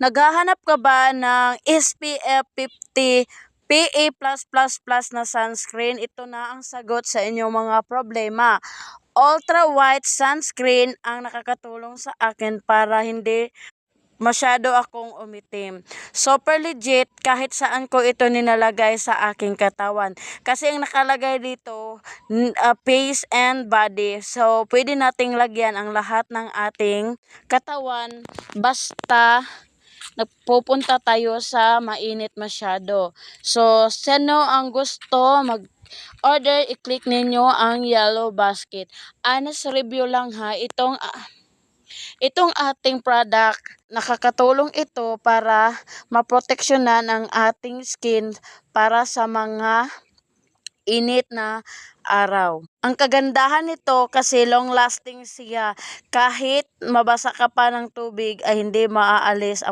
Naghahanap ka ba ng SPF 50 PA+++ na sunscreen? Ito na ang sagot sa inyong mga problema. Ultra white sunscreen ang nakakatulong sa akin para hindi masyado akong umitim. Super legit kahit saan ko ito nilalagay sa aking katawan. Kasi ang nakalagay dito, uh, face and body. So, pwede nating lagyan ang lahat ng ating katawan basta nagpupunta tayo sa mainit masyado. So, sino ang gusto mag order, i-click ninyo ang yellow basket. Honest review lang ha, itong ah, itong ating product, nakakatulong ito para maproteksyonan ang ating skin para sa mga init na araw. Ang kagandahan nito kasi long lasting siya. Kahit mabasa ka pa ng tubig ay hindi maaalis ang